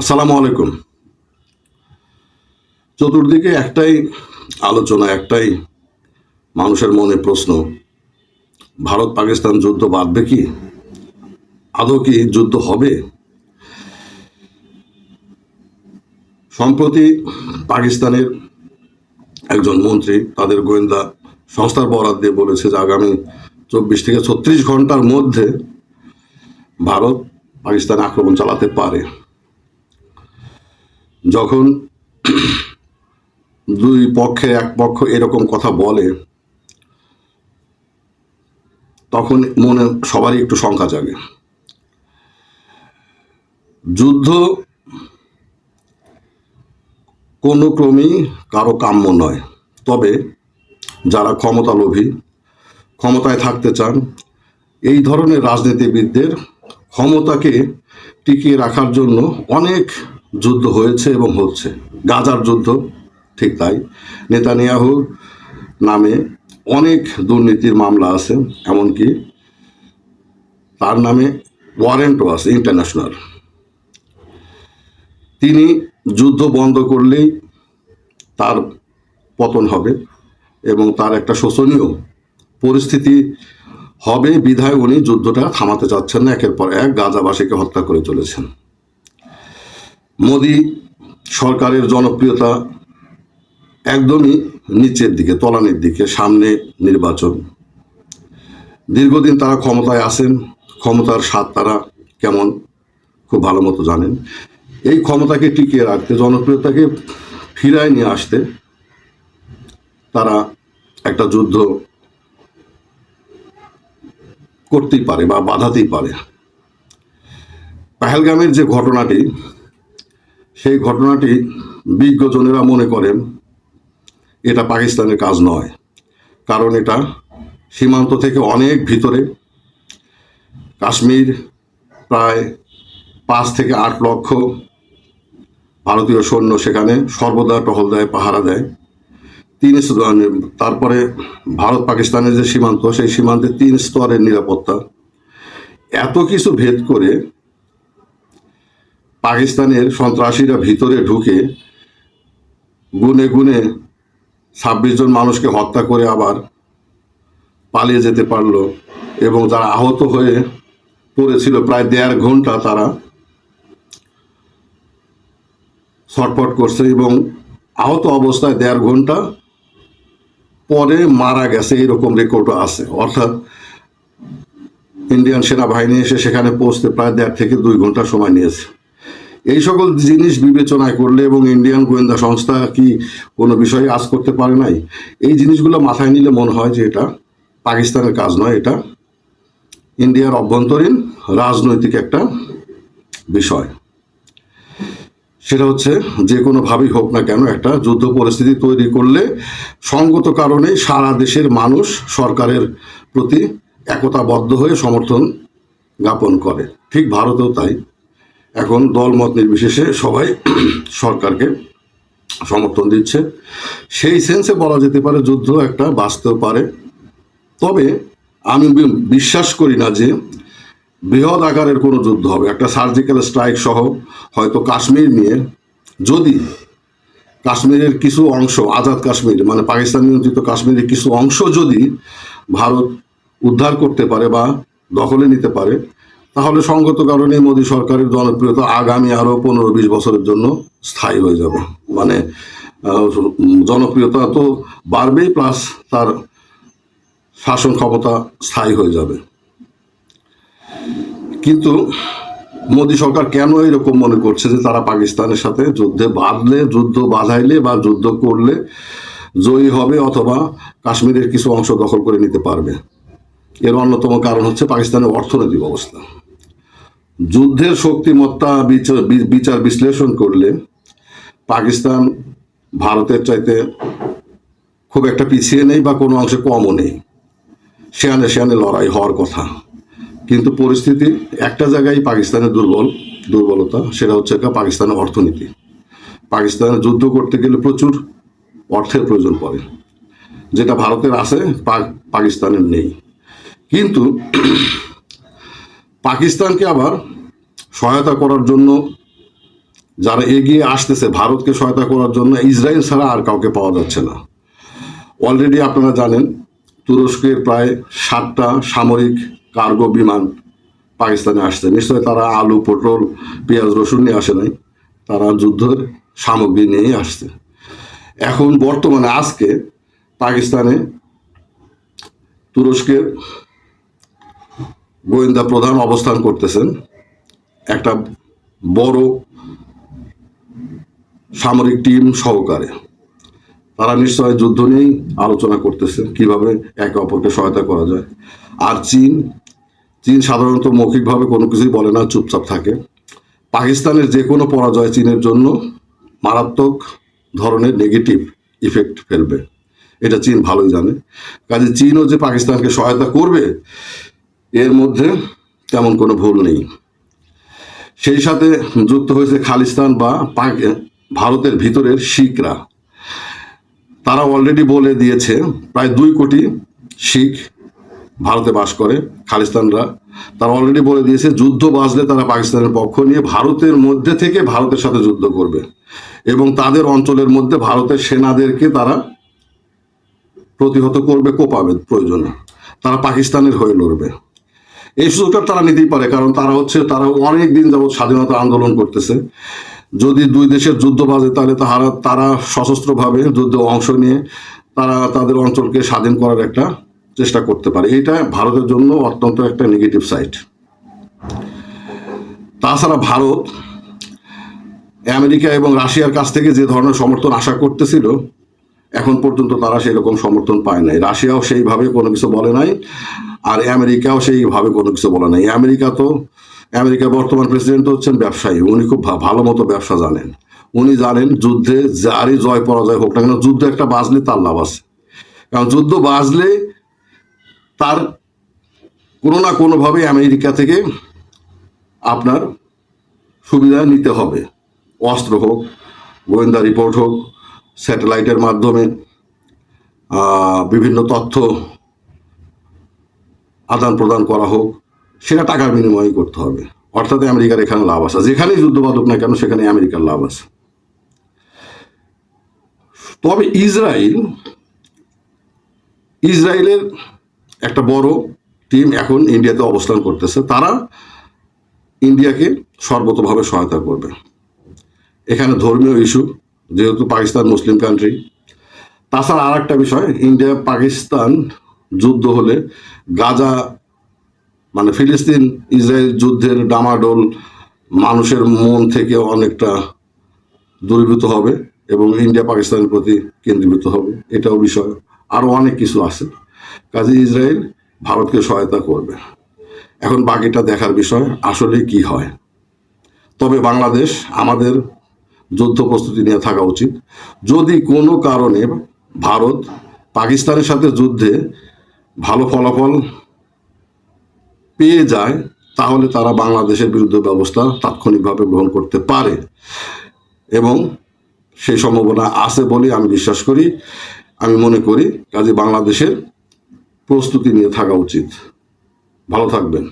আসসালামু আলাইকুম। চতুর্দিকে একটাই আলোচনা, একটাই মানুষের মনে প্রশ্ন, ভারত পাকিস্তান যুদ্ধ বাঁধবে কি? আদৌ কি যুদ্ধ হবে? সম্প্রতি পাকিস্তানের একজন মন্ত্রী, তাদের গোয়েন্দা সংস্থার বরাদ দিয়ে বলেছে যে আগামী চব্বিশ থেকে ছত্রিশ ঘণ্টার মধ্যে ভারত পাকিস্তান আক্রমণ চালাতে পারে। যখন দুই পক্ষে এক পক্ষ এরকম কথা বলে, তখন মনে, সবারই একটু শঙ্কা জাগে। যুদ্ধ কোনো ক্রমেই কারও কাম্য নয়। তবে যারা ক্ষমতালোভী, ক্ষমতায় থাকতে চান, এই ধরনের রাজনীতিবিদদের ক্ষমতাকে টিকিয়ে রাখার জন্য অনেক যুদ্ধ হয়েছে এবং হচ্ছে। গাজার যুদ্ধ, ঠিক তাই। নেতানিয়াহুর নামে অনেক দুর্নীতির মামলা আছে, এমনকি তার নামে ওয়ারেন্টও আছে ইন্টারন্যাশনাল তিনি যুদ্ধ বন্ধ করলেই তার পতন হবে এবং তার একটা শোচনীয় পরিস্থিতি হবে। বিধায় উনি যুদ্ধটা থামাতে চাচ্ছেন না, একের পর এক গাজাবাসীকে হত্যা করে চলেছেন। মোদি সরকারের জনপ্রিয়তা একদমই নিচের দিকে, তলানির দিকে, সামনে নির্বাচন। দীর্ঘদিন তারা ক্ষমতায় আসেন ক্ষমতার স্বাদ তারা কেমন খুব ভালো মতো জানেন। এই ক্ষমতাকে টিকিয়ে রাখতে, জনপ্রিয়তাকে ফিরায় নিয়ে আসতে তারা একটা যুদ্ধ করতেই পারে বা বাধাতেই পারে। পাহেলগামের যে ঘটনাটি সেই ঘটনাটি বিজ্ঞজনেরা মনে করেন এটা পাকিস্তানের কাজ নয়। কারণ এটা সীমান্ত থেকে অনেক ভিতরে কাশ্মীর প্রায় পাঁচ থেকে আট লক্ষ ভারতীয় সৈন্য সেখানে সর্বদা টহল দেয় পাহারা দেয়। তিন স্তর- তারপরে ভারত পাকিস্তানের যে সীমান্ত, সেই সীমান্তে তিন স্তরের নিরাপত্তা। এত কিছু ভেদ করে পাকিস্তানের সন্ত্রাসীরা ভিতরে ঢুকে গুনে গুনে ছাব্বিশ জন মানুষকে হত্যা করে আবার পালিয়ে যেতে পারল এবং যারা আহত হয়ে পড়েছিল প্রায় দেড় ঘণ্টা তারা ছটফট করছে এবং আহত অবস্থায় দেড় ঘণ্টা পরে মারা গেছে এরকম রেকর্ডও আছে। অর্থাৎ ইন্ডিয়ান সেনাবাহিনী এসে সেখানে পৌঁছতে প্রায় দেড় থেকে দুই ঘণ্টা সময় নিয়েছে। এই সকল জিনিস বিবেচনায় করলে এবং ইন্ডিয়ান গোয়েন্দা সংস্থা কি কোনো বিষয়ে আজ করতে পারে নাই? এই জিনিসগুলো মাথায় নিলে মনে হয় যে এটা পাকিস্তানের কাজ নয়, এটা ইন্ডিয়ার অভ্যন্তরীণ রাজনৈতিক একটা বিষয়। সেটা হচ্ছে যে কোনোভাবেই হোক না কেন একটা যুদ্ধ পরিস্থিতি তৈরি করলে সঙ্গত কারণেই সারা দেশের মানুষ সরকারের প্রতি একতাবদ্ধ হয়ে সমর্থন জ্ঞাপন করে। ঠিক ভারতেও তাই। এখন দলমত নির্বিশেষে সবাই সরকারকে সমর্থন দিচ্ছে। সেই সেন্সে বলা যেতে পারে যুদ্ধ একটা বাঁচতেও পারে। তবে আমি বিশ্বাস করি না যে বৃহৎ আকারের কোনো যুদ্ধ হবে। একটা সার্জিক্যাল স্ট্রাইক সহ হয়তো কাশ্মীর নিয়ে যদি কাশ্মীরের কিছু অংশ, আজাদ কাশ্মীর মানে পাকিস্তান নিয়ন্ত্রিত কাশ্মীরের কিছু অংশ যদি ভারত উদ্ধার করতে পারে বা দখলে নিতে পারে তাহলে সঙ্গত কারণে মোদী সরকারের জনপ্রিয়তা আগামী আরও পনেরো বিশ বছরের জন্য স্থায়ী হয়ে যাবে। মানে জনপ্রিয়তা তো বাড়বেই, প্লাস তার শাসন ক্ষমতা স্থায়ী হয়ে যাবে। কিন্তু মোদী সরকার কেন এরকম মনে করছে যে তারা পাকিস্তানের সাথে যুদ্ধে বাঁধলে, যুদ্ধ বাধাইলে বা যুদ্ধ করলে জয়ী হবে অথবা কাশ্মীরের কিছু অংশ দখল করে নিতে পারবে? এর অন্যতম কারণ হচ্ছে পাকিস্তানের অর্থনৈতিক অবস্থা। যুদ্ধের শক্তিমত্তা বিচার বিশ্লেষণ করলে পাকিস্তান ভারতের চাইতে খুব একটা পিছিয়ে নেই বা কোনো অংশে কমও নেই। সেয়ানে সেয়ানে লড়াই হওয়ার কথা। কিন্তু পরিস্থিতি একটা জায়গায় পাকিস্তানের দুর্বল, দুর্বলতা, সেটা হচ্ছে পাকিস্তানের অর্থনীতি। পাকিস্তানে যুদ্ধ করতে গেলে প্রচুর অর্থের প্রয়োজন পড়ে। যেটা ভারতের আছে পাকিস্তানের নেই। কিন্তু পাকিস্তানকে আবার সহায়তা করার জন্য যারা এগিয়ে আসতেছে, ভারতকে সহায়তা করার জন্য ইসরায়েল ছাড়া আর কাউকে পাওয়া যাচ্ছে না। অলরেডি আপনারা জানেন, তুরস্কের প্রায় সাতটা সামরিক কার্গো বিমান পাকিস্তানে আসছে। নিশ্চয়ই তারা আলু, পটল, পেঁয়াজ, রসুন নিয়ে আসে নাই। তারা যুদ্ধের সামগ্রী নিয়েই আসছে। এখন বর্তমানে, আজকে পাকিস্তানে তুরস্কের গোয়েন্দা প্রধান অবস্থান করতেছেন। একটা বড় সামরিক টিম সহকারে। তারা নিশ্চয় যুদ্ধ নিয়েই আলোচনা করতেছে, কীভাবে একে অপরকে সহায়তা করা যায়। আর চীন চীন সাধারণত মৌখিকভাবে কোনো কিছুই বলে না, চুপচাপ থাকে। পাকিস্তানের যে কোনো পরাজয় চীনের জন্য মারাত্মক ধরনের নেগেটিভ ইফেক্ট ফেলবে। এটা চীন ভালোই জানে। কাজে চীনও যে পাকিস্তানকে সহায়তা করবে এর মধ্যে তেমন কোনো ভুল নেই। সেই সাথে যুক্ত হয়েছে খালিস্তান বা ভারতের ভিতরের শিখরা। তারা অলরেডি বলে দিয়েছে, প্রায় দুই কোটি শিখ ভারতে বাস করে, খালিস্তানরা। তারা অলরেডি বলে দিয়েছে, যুদ্ধ বাজলে তারা পাকিস্তানের পক্ষ নিয়ে ভারতের মধ্যে থেকে ভারতের সাথে যুদ্ধ করবে এবং তাদের অঞ্চলের মধ্যে ভারতের সেনাদেরকে তারা প্রতিহত করবে কোপাবে প্রয়োজনে। তারা পাকিস্তানের হয়ে লড়বে। এই সুযোগটা তারা নিতেই পারে, কারণ তারা হচ্ছে, তারা অনেক দিন যাবৎ স্বাধীনতা আন্দোলন করতেছে। যদি দুই দেশের যুদ্ধ বাজে, তাহলে তাহারা, তারা সশস্ত্রভাবে যুদ্ধে অংশ নিয়ে তারা তাদের অঞ্চলকে স্বাধীন করার একটা চেষ্টা করতে পারে। এটা ভারতের জন্য অত্যন্ত একটা নেগেটিভ সাইড তাছাড়া ভারত, আমেরিকা এবং রাশিয়ার কাছ থেকে যে ধরনের সমর্থন আশা করতেছিল এখন পর্যন্ত তারা সেরকম সমর্থন পায় নাই। রাশিয়াও সেইভাবে কোনো কিছু বলে নাই, আর আমেরিকাও সেইভাবে কোনো কিছু বলে নাই। আমেরিকা তো, আমেরিকার বর্তমান প্রেসিডেন্ট হচ্ছেন ব্যবসায়ী। উনি খুব ভালো মতো ব্যবসা জানেন। উনি জানেন যুদ্ধে যারই জয় পরাজয় হোক না কেন, যুদ্ধ একটা বাজলে তার লাভ আছে। কারণ যুদ্ধ বাজলে তার কোনো না কোনোভাবে আমেরিকা থেকে আপনার সুবিধা নিতে হবে। অস্ত্র হোক, গোয়েন্দা রিপোর্ট হোক স্যাটেলাইটের মাধ্যমে বিভিন্ন তথ্য আদান প্রদান করা হোক, সেটা টাকার বিনিময়ে করতে হবে। অর্থাৎ আমেরিকার এখানে লাভ আছে। যেখানেই যুদ্ধ বাধক না কেন সেখানে আমেরিকার লাভ আছে। তবে ইসরায়েল, ইসরায়েলের একটা বড় টিম এখন ইন্ডিয়াতে অবস্থান করতেছে। তারা ইন্ডিয়াকে সর্বতভাবে সহায়তা করবে। এখানে ধর্মীয় ইস্যু যেহেতু পাকিস্তান মুসলিম কান্ট্রি তাছাড়া আর একটা বিষয়, ইন্ডিয়া, পাকিস্তান যুদ্ধ হলে গাজা মানে ফিলিস্তিন, ইসরায়েল যুদ্ধের ডামাডোল মানুষের মন থেকে অনেকটা দূরীভূত হবে এবং ইন্ডিয়া, পাকিস্তানের প্রতি কেন্দ্রীভূত হবে। এটাও বিষয়। আরও অনেক কিছু আছে। কাজে ইসরায়েল ভারতকে সহায়তা করবে। এখন বাকিটা দেখার বিষয়, আসলে কি হয়? তবে বাংলাদেশ আমাদের যুদ্ধ প্রস্তুতি নিয়ে থাকা উচিত। যদি কোনো কারণে ভারত পাকিস্তানের সাথে যুদ্ধে ভালো ফলাফল পেয়ে যায়, তাহলে তারা বাংলাদেশের বিরুদ্ধে ব্যবস্থা তাৎক্ষণিকভাবে গ্রহণ করতে পারে। এবং সেই সম্ভাবনা আছে বলে আমি বিশ্বাস করি, আমি মনে করি, কাজে বাংলাদেশের প্রস্তুতি নিয়ে থাকা উচিত। ভালো থাকবেন।